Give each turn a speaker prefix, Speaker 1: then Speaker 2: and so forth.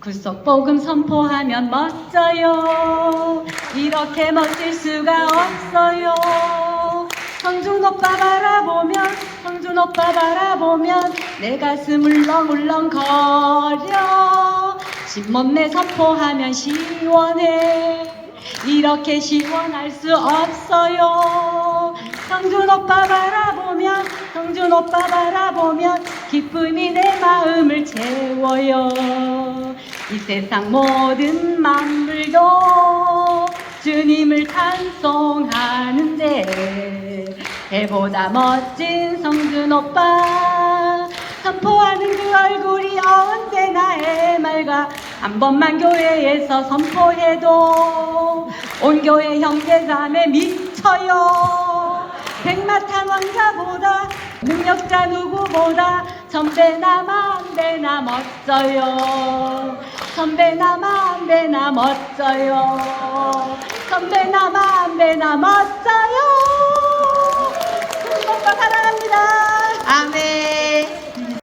Speaker 1: 구속복음 선포하면 멋져요. 이렇게 멋질 수가 없어요. 성준 오빠 바라보면, 성준 오빠 바라보면 내 가슴 울렁울렁 거려. 신몸내 선포하면 시원해. 이렇게 시원할 수 없어요. 성준 오빠 바라보면, 성준 오빠 바라보면 기쁨이 내 마음을 채워요. 이 세상 모든 만물도 주님을 찬송하는데 해보다 멋진 성준 오빠 선포하는 그 얼굴이 언제나 해맑아 한 번만 교회에서 선포해도 온 교회 형제자매 미쳐요. 백마탄 왕자보다 능력자 누구보다 선배 나 만배나 멋져요. 선배나 만배나 멋져요. 선배나 만배나 멋져요